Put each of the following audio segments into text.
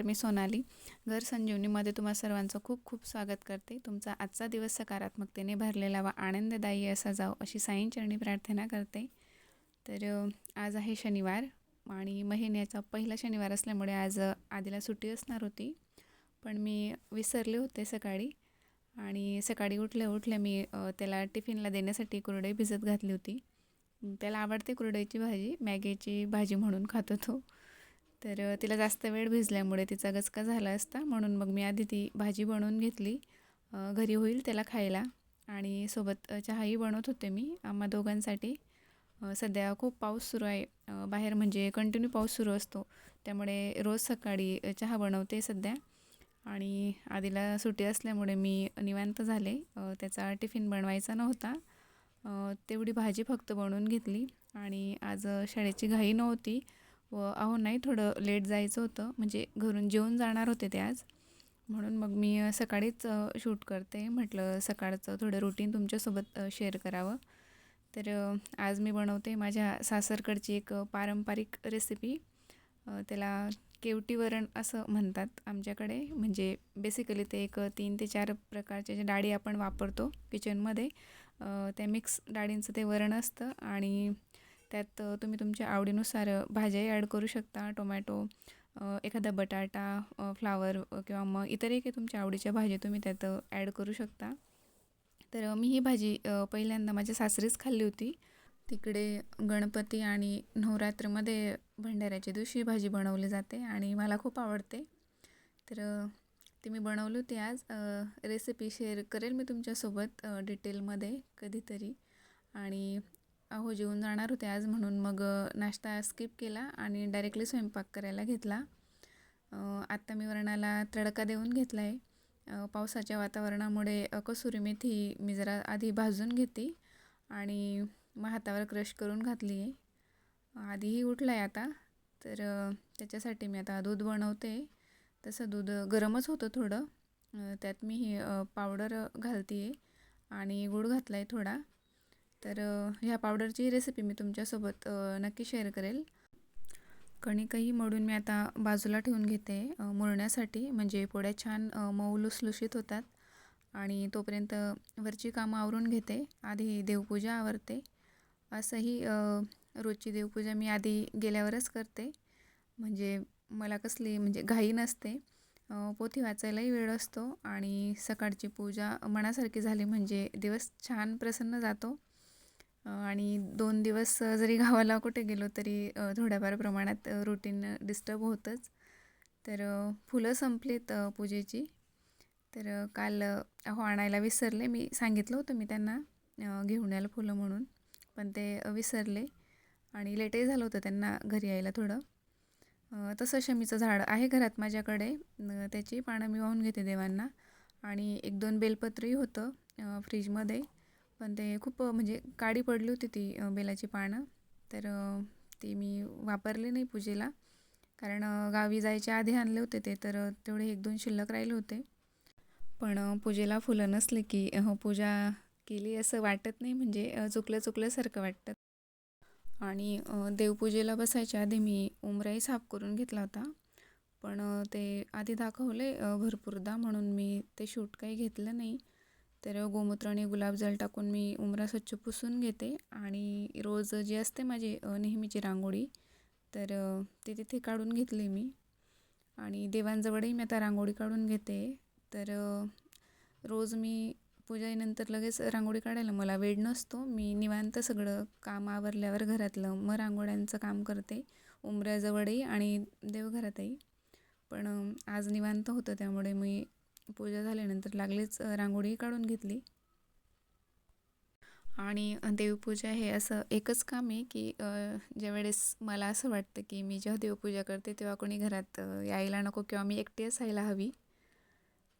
नमस्कार मी सोनाली. घर संजीवनीमध्ये तुम्हा सर्वांचं खूप खूप स्वागत करते. तुमचा आजचा दिवस सकारात्मकतेने भरलेला व आनंददायी असा जाओ अशी साईंचरणी प्रार्थना करते. तर आज आहे शनिवार आणि महिन्याचा पहिला शनिवार असल्यामुळे आज आधीला सुट्टी असणार होती. पण मी विसरले होते सकाळी आणि सकाळी उठल्या उठल्या मी त्याला टिफिनला देण्यासाठी कुरडई भिजत घातली होती. त्याला आवडते कुरडईची भाजी मॅगीची भाजी म्हणून खातो तो. तर तिला जास्त वेळ भिजल्यामुळे तिचा गचका झाला असता म्हणून मग मी आधी ती भाजी बनवून घेतली. घरी होईल त्याला खायला. आणि सोबत चहाही बनवत होते मी. आम्हा दोघांसाठी सध्या खूप पाऊस सुरू आहे. बाहेर म्हणजे कंटिन्यू पाऊस सुरू असतो. त्यामुळे रोज सकाळी चहा बनवते सध्या. आणि आधीला सुट्टी असल्यामुळे मी निवांत झाले. त्याचा टिफिन बनवायचा नव्हता. तेवढी भाजी फक्त बनवून घेतली. आणि आज शाळेची घाई नव्हती. व अहो नाही थोडं लेट जायचं होतं. म्हणजे घरून जेवून जाणार होते ते आज. म्हणून मग मी सकाळीच शूट करते. म्हटलं सकाळचं थोडं रुटीन तुमच्यासोबत शेअर करावं. तर आज मी बनवते माझ्या सासरकडची एक पारंपरिक रेसिपी त्याला केवटी वरण असं म्हणतात आमच्याकडे. म्हणजे बेसिकली ते एक तीन ते चार प्रकारच्या ज्या डाळी आपण वापरतो किचनमध्ये त्या मिक्स डाळींचं ते वरण असतं. आणि त्यात तुम्ही तुमच्या आवडीनुसार भाज्याही ॲड करू शकता. टोमॅटो एखादा बटाटा फ्लावर किंवा मग इतरही काही तुमच्या आवडीच्या भाज्या तुम्ही त्यात ॲड करू शकता. तर मी ही भाजी पहिल्यांदा माझ्या सासरीच खाल्ली होती. तिकडे गणपती आणि नवरात्रमध्ये भंडाऱ्याच्या दिवशी भाजी बनवली जाते आणि मला खूप आवडते. तर ती मी बनवली होती आज. रेसिपी शेअर करेल मी तुमच्यासोबत डिटेलमध्ये कधीतरी. आणि अहो जेवून जाणार होते आज म्हणून मग नाश्ता स्किप केला आणि डायरेक्टली स्वयंपाक करायला घेतला. आत्ता मी वरणाला तडका देऊन घेतला आहे पावसाच्या वातावरणामुळे कसुरी मेथी मी जरा आधी भाजून घेते आणि मग हातावर क्रश करून घातली आहे आधीही उठला आहे आता तर त्याच्यासाठी मी आता दूध बनवते. तसं दूध गरमच होतं थोडं. त्यात मी ही पावडर घालते आहे आणि गूळ घातला आहे थोडा. तर ह्या पावडरची रेसिपी मी तुमच्यासोबत नक्की शेअर करेल. कणिकही मळून मी आता बाजूला ठेवून घेते मुरण्यासाठी. म्हणजे पोळ्या छान मऊ लुसलुशीत होतात. आणि तोपर्यंत वरची कामं आवरून घेते. आधी देवपूजा आवरते. असंही रोजची देवपूजा मी आधी गेल्यावरच करते. म्हणजे मला कसली म्हणजे घाई नसते. पोथी वाचायलाही वेळ असतो. आणि सकाळची पूजा मनासारखी झाली म्हणजे दिवस छान प्रसन्न जातो. आणि दोन दिवस जरी गावाला कुठे गेलो तरी थोड्याफार प्रमाणात रुटीन डिस्टर्ब होतंच. तर फुलं संपलीत पूजेची. तर काल अहो आणायला विसरले. मी सांगितलं होतं मी त्यांना घेऊन यायला फुलं म्हणून. पण ते विसरले. आणि लेटही झालं होतं त्यांना घरी यायला थोडं. तसं शमीचं झाड आहे घरात माझ्याकडे. त्याची पानं मी वाहून घेते देवांना. आणि एक दोन बेलपत्रही होतं फ्रीजमध्ये पण ते खूप म्हणजे काळी पडली होती ती बेलाची पानं. तर ती मी वापरली नाही पूजेला. कारण गावी जायच्या आधी आणले होते ते तर तेवढे एक दोन शिल्लक राहिले होते. पण पूजेला फुलं नसले की पूजा केली असं वाटत नाही. म्हणजे चुकलं चुकल्यासारखं वाटतं. आणि देवपूजेला बसायच्या आधी मी उंबराही साफ करून घेतला होता. पण ते आधी दाखवले भरपूरदा म्हणून मी ते शूट काही घेतलं नाही. तर गोमूत्र आणि गुलाबजल टाकून मी उंबरा स्वच्छ पुसून घेते. आणि रोज जी असते माझी नेहमीची रांगोळी तर ते ती तिथे काढून घेतली मी. आणि देवांजवळही मी आता रांगोळी काढून घेते. तर रोज मी पूजेनंतर लगेच रांगोळी काढायला मला वेळ नसतो. मी निवांत सगळं काम आवरल्यावर घरातलं मग रांगोळ्यांचं काम करते. उंबऱ्याजवळही आणि देवघरातही. पण आज निवांत होतं त्यामुळे मी पूजा झाल्यानंतर लागलीच रांगोळी काढून घेतली. आणि देवपूजा हे असं एकच काम आहे की ज्यावेळेस मला असं वाटतं की मी जेव्हा देवपूजा करते तेव्हा कोणी घरात यायला नको किंवा मी एकटी असायला हवी.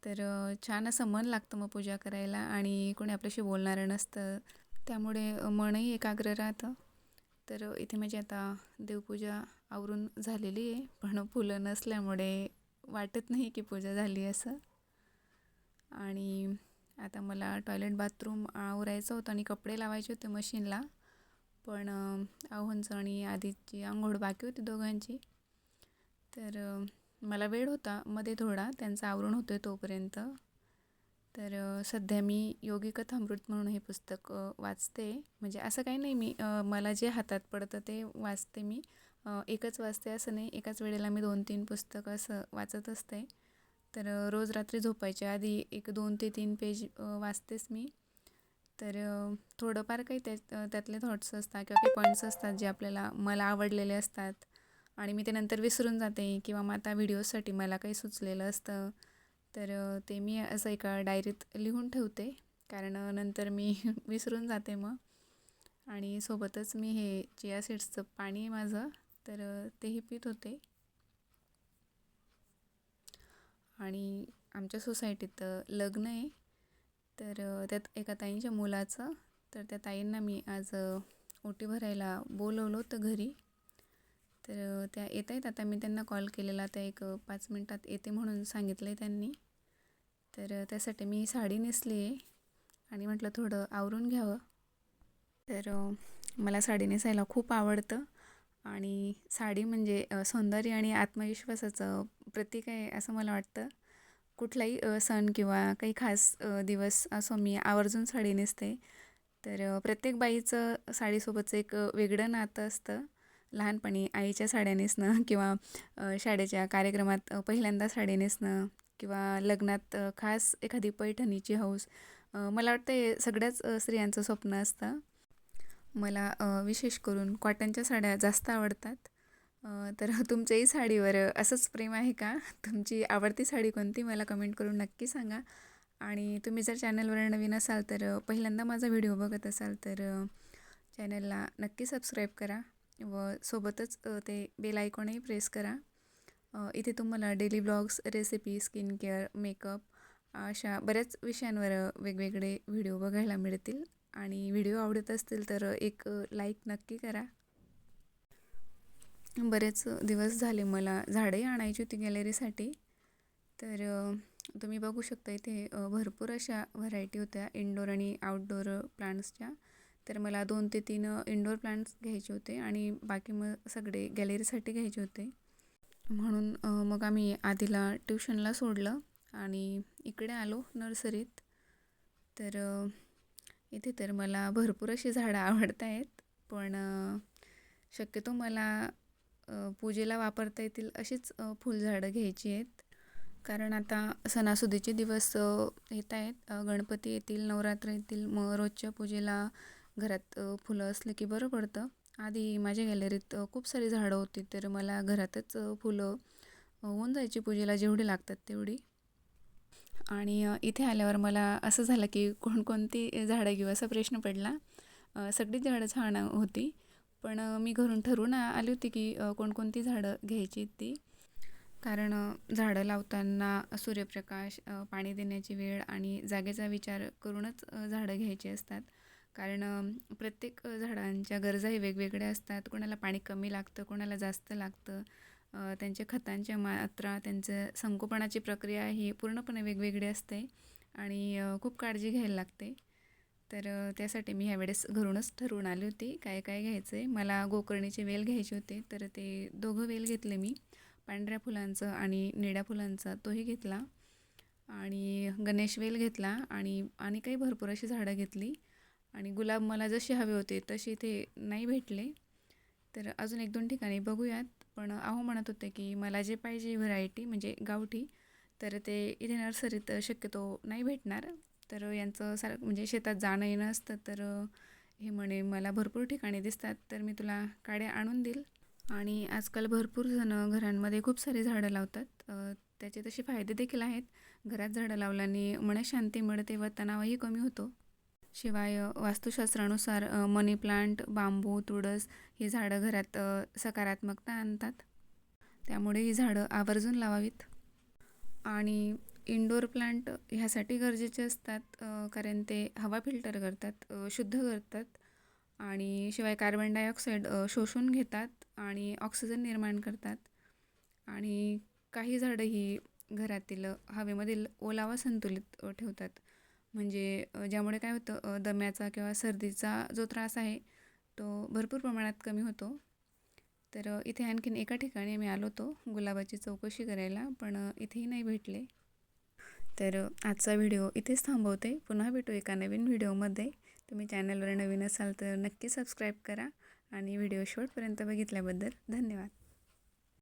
तर छान असं मन लागतं मग पूजा करायला आणि कोणी आपल्याशी बोलणारं नसतं. त्यामुळे मनही एकाग्र राहतं. तर इथे माझी आता देवपूजा आवरून झालेली आहे. पण फुलं नसल्यामुळे वाटत नाही की पूजा झाली असं. आणि आता मला टॉयलेट बाथरूम आवरायचं होतं आणि कपडे लावायचे होते मशीनला पण आव्हानचं आणि आधीची आंघोळ बाकी होती दोघांची. तर मला वेळ होता मध्ये थोडा त्यांचं आवरण होतं तोपर्यंत. तर सध्या मी योगी कथामृत म्हणून हे पुस्तक वाचते. म्हणजे असं काही नाही मी मला जे हातात पडतं ते वाचते मी. एकच वाचते असं नाही एकाच वेळेला मी दोन तीन पुस्तकं असं वाचत असते. तर रोज रात्री झोपायच्या आधी एक दोन ते तीन पेज वाचतेच मी. तर थोडंफार काही त्यात त्यातले थॉट्स असतात किंवा काही पॉईंट्स असतात जे आपल्याला मला आवडलेले असतात. आणि मी ते नंतर विसरून जाते किंवा मग आता व्हिडिओसाठी मला काही सुचलेलं असतं. तर ते मी असं एका डायरीत लिहून ठेवते. कारण नंतर मी विसरून जाते मग. आणि सोबतच मी हे चिया सीड्सचं पाणी आहे माझं. तर तेही पित होते. आणि आमच्या सोसायटीत लग्न आहे. तर त्यात एका ताईंच्या मुलाचं तर त्या ताईंना मी आज ओटी भरायला बोलवलं होतं घरी. तर त्या येत आहेत आता मी त्यांना कॉल केलेला. त्या एक पाच मिनटात येते म्हणून सांगितलं आहे त्यांनी. तर त्यासाठी मी साडी नेसली आहे आणि म्हटलं थोडं आवरून घ्यावं. तर मला साडी नेसायला खूप आवडतं. आणि साडी म्हणजे सौंदर्य आणि आत्मविश्वासाचं प्रतीक आहे असं मला वाटतं. कुठलाही सण किंवा काही खास दिवस असो मी आवर्जून साडी नेसते. तर प्रत्येक बाईचं साडीसोबतचं एक वेगळं नातं असतं. लहानपणी आईच्या साड्या नेसणं किंवा शाळेच्या कार्यक्रमात पहिल्यांदा साडी नेसणं किंवा लग्नात खास एखादी पैठणीची हौस मला वाटतं हे सगळ्याच स्त्रियांचं स्वप्न असतं. मला विशेष करून कॉटनच्या साड्या जास्त आवडतात. तर तुमच्याही साडीवर असंच प्रेम आहे का? तुमची आवडती साडी कोणती? मला कमेंट करून नक्की सांगा. आणि तुम्ही जर चॅनलवर नवीन असाल तर पहिल्यांदा माझा व्हिडिओ बघत असाल तर चॅनलला नक्की सबस्क्राईब करा व सोबतच ते बेल आयकॉनही प्रेस करा. इथे तुम्हाला daily blogs recipe skin care makeup अशा बऱ्याच विषयांवर वेगवेगळे व्हिडिओ बघायला मिळतील. आणि व्हिडिओ आवडत असतील तर एक लाईक नक्की करा. बरेच दिवस झाले मला झाडे आणायची होती गॅलरीसाठी तर तुम्ही बघू शकता इथे भरपूर अशा व्हरायटी होत्या इनडोअर आणि आउटडोअर प्लांट्सच्या तर मला दोन ते तीन इनडोअर प्लांट्स घ्यायचे होते आणि बाकी मग सगळे गॅलरीसाठी घ्यायचे होते. म्हणून मग आम्ही आधीला ट्युशनला सोडलं आणि इकडे आलो नर्सरीत तर इथे तर मला भरपूर अशी झाडं आवडत आहेत. पण शक्यतो मला पूजेला वापरता येतील अशीच फुलझाडं घ्यायची आहेत. कारण आता सणासुदीचे दिवस येत आहेत. गणपती येतील नवरात्र येतील. मग रोजच्या पूजेला घरात फुलं असलं की बरं पडतं. आधी माझ्या गॅलरीत खूप सारी झाडं होती. तर मला घरातच फुलं होऊन जायची पूजेला जेवढी लागतात तेवढी. आणि इथे आल्यावर मला असं झालं की कोणकोणती झाडं घेऊ असा प्रश्न पडला. सगळीच झाडं छान होती पण मी घरून ठरवून आली होती की कोणकोणती झाडं घ्यायची ती. कारण झाडं लावताना सूर्यप्रकाश पाणी देण्याची वेळ आणि जागेचा विचार करूनच झाडं घ्यायची असतात. कारण प्रत्येक झाडांच्या गरजाही वेगवेगळ्या असतात. कोणाला पाणी कमी लागतं कोणाला जास्त लागतं. त्यांच्या खतांच्या मात्रा त्यांचं संगोपनाची प्रक्रिया ही पूर्णपणे वेगवेगळी असते आणि खूप काळजी घ्यायला लागते. तर त्यासाठी मी ह्यावेळेस घरूनच ठरवून आली होती काय काय घ्यायचं आहे मला गोकर्णीचे वेल घ्यायचे होते तर ते दोघं वेल घेतले मी. पांढऱ्या फुलांचं आणि निळ्या फुलांचा तोही घेतला आणि गणेश वेल घेतला आणि आणि काही भरपूर अशी झाडं घेतली. आणि गुलाब मला जसे हवे होते तसे ते नाही भेटले. तर अजून एक दोन ठिकाणी बघूयात. पण अहो म्हणत होते की मला जे पाहिजे व्हरायटी म्हणजे गावठी तर ते इथे नर्सरीत शक्यतो नाही भेटणार. तर यांचं सारखं म्हणजे शेतात जाणं येणं असतं तर हे म्हणे मला भरपूर ठिकाणी दिसतात तर मी तुला काड्या आणून देईल. आणि आजकाल भरपूर जणं घरांमध्ये खूप सारी झाडं लावतात. त्याचे तसे फायदे देखील आहेत. घरात झाडं लावल्याने मनशांती मिळते व तणावही कमी होतो. शिवाय वास्तुशास्त्रानुसार मनी प्लांट बांबू तुळस ही झाडं घरात सकारात्मकता आणतात. त्यामुळे ही झाडं आवर्जून लावावीत. आणि इंडोर प्लांट ह्यासाठी गरजेचे असतात कारण ते हवा फिल्टर करतात शुद्ध करतात आणि शिवाय कार्बन डायऑक्साईड शोषून घेतात आणि ऑक्सिजन निर्माण करतात. आणि काही झाडं ही घरातील हवेमधील ओलावा संतुलित ठेवतात. म्हणजे ज्यामुळे काय होतं दम्याचा किंवा सर्दीचा जो त्रास आहे तो भरपूर प्रमाणात कमी होतो. तर इथे आणखीन एका ठिकाणी आम्ही आलो होतो गुलाबाची चौकशी करायला पण इथेही नाही भेटले. तर आजचा व्हिडिओ इथेच थांबवते. पुन्हा भेटू एका नवीन व्हिडिओमध्ये. तुम्ही चॅनलवर नवीन असाल तर नक्की सबस्क्राईब करा आणि व्हिडिओ शेवटपर्यंत बघितल्याबद्दल धन्यवाद.